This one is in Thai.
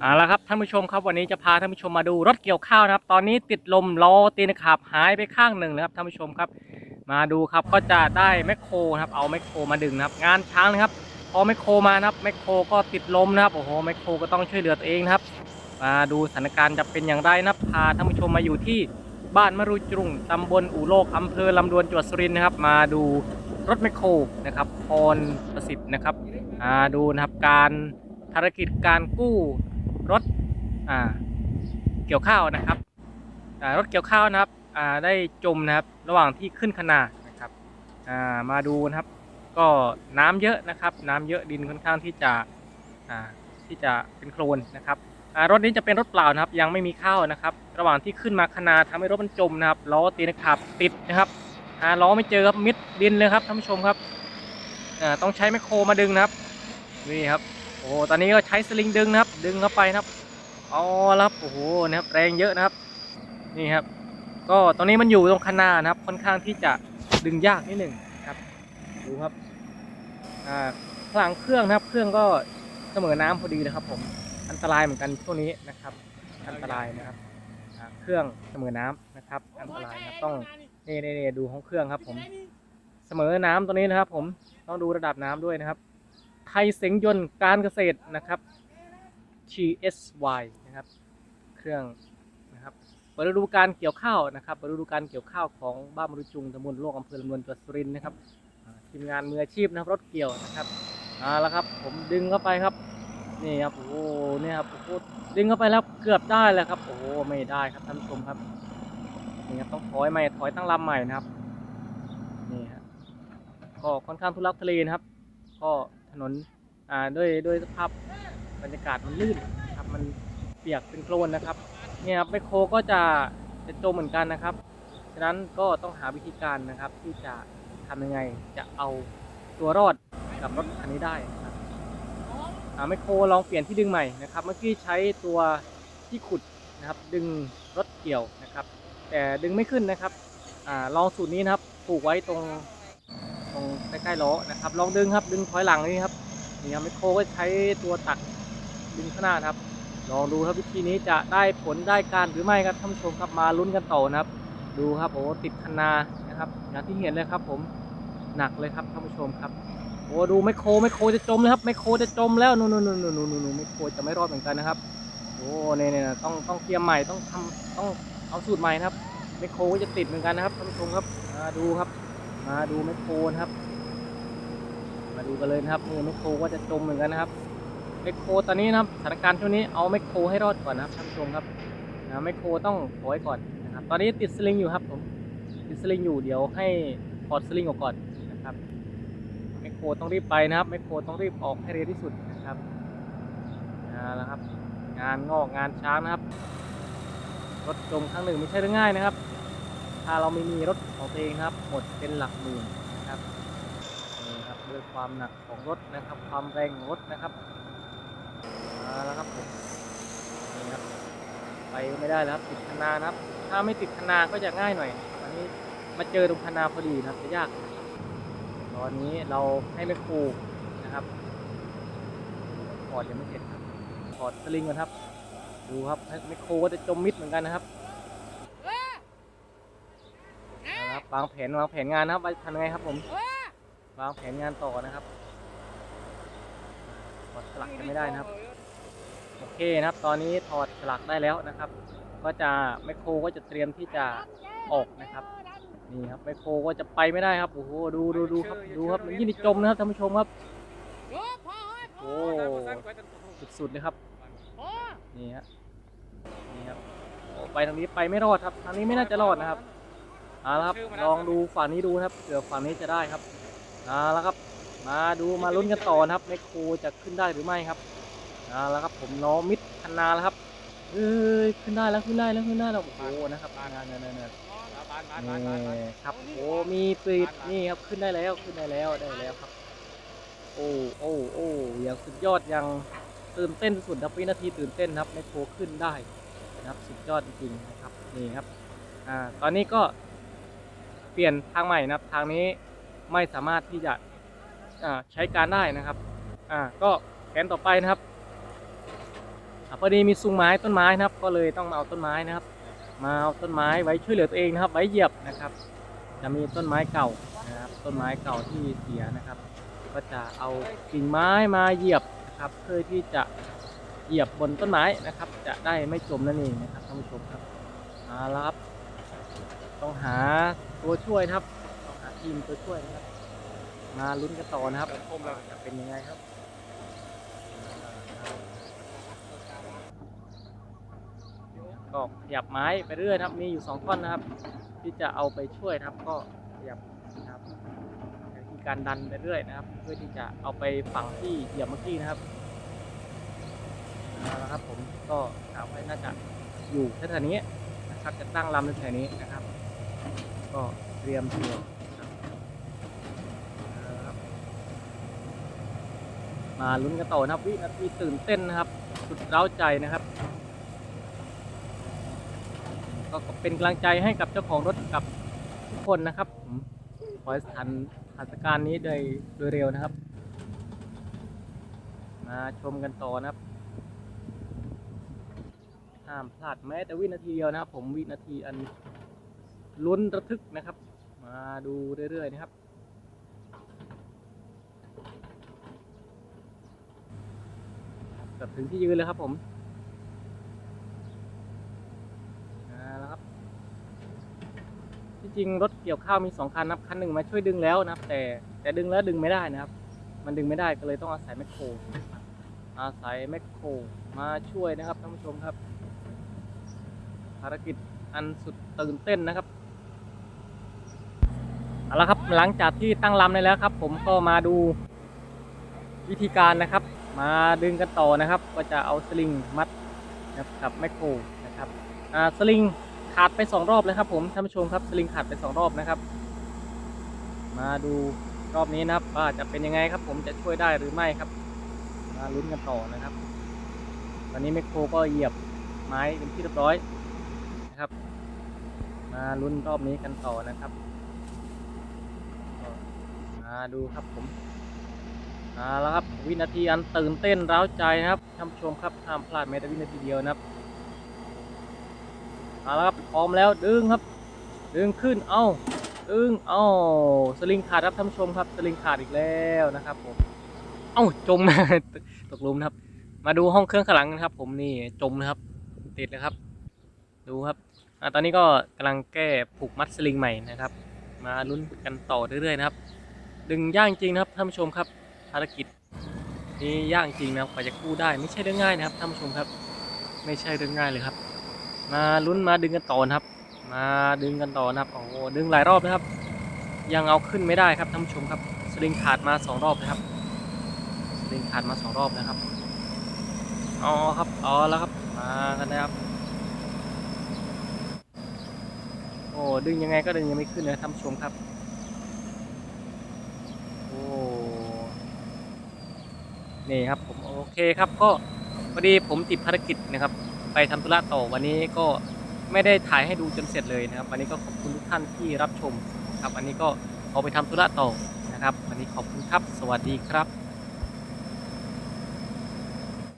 เอาละครับท่านผู้ชมครับวันนี้จะพาท่านผู้ชมมาดูรถเกี่ยวข้าวนะครับ ตอนนี้ติดลมล้อตีนขับหายไปข้างหนึ่งนะครับท่านผู้ชมครับ มาดูครับก็จะได้แมคโครครับเอาแมคโครมาดึงนะครับ งานช้างนะครับ พอแมคโครมานะครับแมคโครก็ติดลมนะครับโอ้โหแมคโครก็ต้องช่วยเหลือตัวเองนะครับ มาดูสถานการณ์จะเป็นอย่างไรนะครับพาท่านผู้ชมมาอยู่ที่บ้านมะรุจรุงตำบลอู่โลกอำเภอลำดวนจังหวัดสุรินทร์นะครับ มาดูรถแมคโครนะครับพรประสิทธิ์นะครับอ่าดูนะครับการภารกิจการกู้ รถเกี่ยวข้าวนะครับรถเกี่ยวข้าวนะครับได้จมนะครับระหว่างที่ขึ้นคนานะครับมาดูนะครับ ก็น้ำเยอะนะครับ น้ำเยอะดินค่อนข้างที่จะที่จะเป็นโคลนนะครับรถนี้จะเป็นรถเปล่านะครับ ยังไม่มีข้าวนะครับ ระหว่างที่ขึ้นมาคนาทำให้รถมันจมนะครับล้อตีนขับติดนะครับล้อไม่เจอครับมิดดินเลยครับท่านผู้ชมครับต้องใช้แมคโครมาดึงนะครับนี่ครับ โอ้ตอนนี้ก็ใช้สลิงดึงนะครับ ดึงเข้าไปนะครับอาละครับโอ้โหนะครับแรงเยอะนะครับ นี่ครับ ก็ตอนนี้มันอยู่ตรงคนานะครับ ค่อนข้างที่จะดึงยากนิดหนึ่งครับ ดูครับอ่าพลังเครื่องนะครับ เครื่องก็เสมอน้ำพอดีเลยครับ ผมอันตรายเหมือนกันช่วงนี้นะครับ อันตรายนะครับเครื่องเสมอน้ำนะครับ อันตรายนะครับต้องนี่นี่นี่ดูของเครื่องครับ ผม เสมอน้ำตัวนี้นะครับ ผมต้องดูระดับน้ำด้วยนะครับ ไทยเสงยนต์การเกษตรนะครับ TSY นะครับ เครื่องนะครับเปิดดูการเกี่ยวข้าวนะครับเปิดดูการเกี่ยวข้าวของบ้านมรุจุงตำบลโลกอำเภอลำดวนจังหวัดสุรินทร์นะครับทีมงานมืออาชีพนะครับรถเกี่ยวนะครับเอาละครับ ผมดึงเข้าไปครับนี่ครับโอ้โหนี่ครับโอ้โหดึงเข้าไปแล้วเกือบได้แล้วครับ โอ้โหไม่ได้ครับท่านผู้ชมครับนี่ครับต้องถอยใหม่ถอยตั้งลำใหม่นะครับนี่ครับก็ค่อนข้างทุลักทุเลนะครับ ก็ ถนนอ่าด้วยด้วยสภาพบรรยากาศมันลื่นครับมันเปียกเป็นโคลนนะครับเนี่ยครับไมโครก็จะจะจมเหมือนกันนะครับฉะนั้นก็ต้องหาวิธีการนะครับ ที่จะทำยังไงจะเอาตัวรอดกับรถคันนี้ได้นะครับไมโครลองเปลี่ยนที่ดึงใหม่นะครับ เมื่อกี้ใช้ตัวที่ขุดนะครับ ดึงรถเกี่ยวนะครับ แต่ดึงไม่ขึ้นนะครับอลองสูตรนี้นะครับผูกไว้ตรง ตรงใกล้ๆล้อนะครับ ลองดึงครับ ดึงถอยหลังนี่ครับนี่ครับไมโครก็ใช้ตัวตักดึงข้างหน้าครับ ลองดูครับวิธีนี้จะได้ผลได้การหรือไม่ครับท่านผู้ชมครับมาลุ้นกันต่อนะครับ ดูครับโอ้ติดคันนานะครับอย่างที่เห็นเลยครับ ผมหนักเลยครับท่านผู้ชมครับโอ้ดูไมโครไมโครจะจมเลยครับไมโครจะจมแล้วนู่นนู่นนู่นนู่นนู่นไมโครจะไม่รอดเหมือนกันนะครับโอ้เนี่ยเนี่ยต้องต้องเตรียมใหม่ต้องทำต้องเอาสูตรใหม่นะครับไมโครก็จะติดเหมือนกันนะครับท่านผู้ชมครับดูครับ มาดูไมคโครนะครับ มาดูกันเลยนะครับนี่ไมโครก็จะจมเหมือนกันนะครับไมคโครตอนนี้นะครับสถานการณ์ช่วงนี้เอาไมคโครให้รอดก่อนนะครับท่านผู้ชมครับนะไมโครต้องถอยก่อนนะครับ ตอนนี้ติดสลิงอยู่ครับผมติดสลิงอยู่เดี๋ยวให้ถอดสลิงออกก่อนนะครับแมคโครต้องรีบไปนะครับแมคโครต้องรีบออกให้เร็วที่สุดนะครับเอาละครับ งานงอกงานช้างนะครับรถจมครั้งหนึ่งไม่ใช่เรื่องง่ายนะครับาเราไม่มีรถของตัวเองนะครับ หมดเป็นหลักหมื่นนะครับนี่ครับด้วยความหนักของรถนะครับ ความแรงของรถนะครับเอาละครับผมนี่ครับ ไปไม่ได้แล้วครับติดคนานะครับ ถ้าไม่ติดคนาก็จะง่ายหน่อยอันนี้มาเจอตรงคนาพอดีนะจะยากตอนนี้เราให้แม่ครูนะครับถอดยังไม่เสร็จครับถอดสลิงก่อนครับ ดูครับแม่ครูก็จะจมมิดเหมือนกันนะครับเอาละครับ วางแผนวางแผนงานนะครับว่าทำยังไงครับผม วางแผนงานต่อนะครับถอดสลักกันไม่ได้นะครับ โอเคนะครับ ตอนนี้ถอดสลักได้แล้วนะครับ ก็จะแมคโครก็จะเตรียมที่จะออกนะครับ นี่ครับไมโครก็จะไปไม่ได้ครับ โอ้โห ดูดูดูครับ ดูครับมันยิ่งจมนะครับท่านผู้ชมครับ โอ้สุดๆเลยครับ นี่ฮะ นี่ครับโอ้ไปทางนี้ไปไม่รอดครับ ทางนี้ไม่น่าจะรอดนะครับ เอาละครับลองดูฝั่งนี้ดูนะครับเผื่อฝั่งนี้จะได้ครับเอาละครับ มาดูมาลุ้นกันต่อนะครับไมโครจะขึ้นได้หรือไม่ครับเอาละครับผมล้อมิดคันนาแล้วครับเอ้ยขึ้นได้แล้วขึ้นได้แล้วขึ้นได้แล้วโอ้โหนะครับงานเนี่ยเนี่ยเนี่ยนี่ครับโอ้มีปิดนี่ครับขึ้นได้แล้วขึ้นได้แล้วได้แล้วครับ โอ้โอ้โอ้อย่างสุดยอดอย่างตื่นเต้นสุดครับวินาทีตื่นเต้นครับไมโครขึ้นได้นะครับสุดยอดจริงๆนะครับนี่ครับอ่าตอนนี้ก็เปลี่ยนทางใหม่นะครับ ทางนี้ไม่สามารถที่จะใช้การได้นะครับอ่าก็แผนต่อไปนะครับพอดีมีซุ้มไม้ต้นไม้นะครับ ก็เลยต้องมาเอาต้นไม้นะครับ มาเอาต้นไม้ไว้ช่วยเหลือตัวเองนะครับ ไว้เหยียบนะครับ จะมีต้นไม้เก่านะครับ ต้นไม้เก่าที่เสียนะครับ ก็จะเอากิ่งไม้มาเหยียบนะครับ เพื่อที่จะเหยียบบนต้นไม้นะครับ จะได้ไม่จมนั่นเองนะครับท่านผู้ชมครับเอาละครับ ต้องหาตัวช่วยนะครับต้องหาทีมตัวช่วยนะครับ มาลุ้นกันต่อนะครับว่าจะเป็นยังไงครับ ก็ขยับไม้ไปเรื่อยนะครับ มีอยู่สองท่อนนะครับ ที่จะเอาไปช่วยนะครับ ก็ขยับนะครับวิธีการดันไปเรื่อยนะครับ เพื่อที่จะเอาไปฝังที่เหยียบเมื่อกี้นะครับเอาละครับผมก็กะไว้น่าจะอยู่แถวนี้นะครับจะตั้งลำแถวนี้นะครับ ก็เตรียมตัวนะครับเอาละครับมาลุ้นกันต่อนะครับวินาทีตื่นเต้นนะครับ สุดเร้าใจนะครับ ก็เป็นกำลังใจให้กับเจ้าของรถกับทุกคนนะครับขอให้ทันสถานการณ์นี้โดยโดยเร็วนะครับ มาชมกันต่อนะครับห้ามพลาดแม้แต่วินาทีเดียวนะครับ ผมวินาทีอัน ลุ้นระทึกนะครับ มาดูเรื่อยๆนะครับกือบถึงที่ยืนแล้วครับผมเอาละครับ ที่จริงรถเกี่ยวข้าวมีสองคันนะครับ คันหนึ่งมาช่วยดึงแล้วนะครับ แต่แต่ดึงแล้วดึงไม่ได้นะครับ มันดึงไม่ได้ก็เลยต้องอาศัยแมคโคร อาศัยแมคโครมาช่วยนะครับท่านผู้ชมครับ ภารกิจอันสุดตื่นเต้นนะครับ เอาละครับหลังจากที่ตั้งลำได้แล้วครับ ผมก็มาดูวิธีการนะครับ มาดึงกันต่อนะครับ ก็จะเอาสลิงมัดนะครับกับแมคโครนะครับอ่าสลิงขาดไปสองรอบแล้วครับผมท่านผู้ชมครับสลิงขาดไปสองรอบนะครับ มาดูรอบนี้นะครับว่าจะเป็นยังไงครับ ผมจะช่วยได้หรือไม่ครับ มาลุ้นกันต่อนะครับ ตอนนี้แมคโครก็เหยียบไม้เป็นที่เรียบร้อยนะครับ มาลุ้นรอบนี้กันต่อนะครับ มาดูครับผมเอาละครับวินาทีอันตื่นเต้นร้าวใจนะครับท่านผู้ชมครับห้ามพลาดแม้แต่วินาทีเดียวนะครับเอาละครับพร้อมแล้วดึงครับ ดึงขึ้นเอ้าดึงเอ้าสลิงขาดครับท่านผู้ชมครับสลิงขาดอีกแล้วนะครับผมเอ้าจม ตกลุมนะครับ มาดูห้องเครื่องข้างหลังนะครับ ผมนี่จมนะครับ ติดนะครับ ดูครับอ่าตอนนี้ก็กำลังแก้ผูกมัดสลิงใหม่นะครับ มาลุ้นกันต่อเรื่อยๆนะครับ ดึงย่างจริงนะครับท่านผู้ชมครับ ภารกิจนี้ยากจริงนะครับกว่าจะกู้ได้ไม่ใช่เรื่องง่ายนะครับท่านผู้ชมครับ ไม่ใช่เรื่องง่ายเลยครับ มาลุ้นมาดึงกันต่อนะครับ มาดึงกันต่อนะครับโอ้โหดึงหลายรอบนะครับ ยังเอาขึ้นไม่ได้ครับท่านผู้ชมครับสลิงขาดมาสองรอบนะครับสลิงขาดมาสองรอบนะครับเอครับเอแล้วครับมากันนะครับโอ้ดึงยังไงก็ดึงยังไม่ขึ้นเลยท่านผู้ชมครับ โอ้ นี่ครับผมโอเคครับก็พอดีผมติดภารกิจนะครับ ไปทำธุระต่อวันนี้ก็ไม่ได้ถ่ายให้ดูจนเสร็จเลยนะครับ วันนี้ก็ขอบคุณทุกท่านที่รับชมครับวันนี้ก็ขอไปทำธุระต่อนะครับ วันนี้ขอบคุณครับ สวัสดีครับ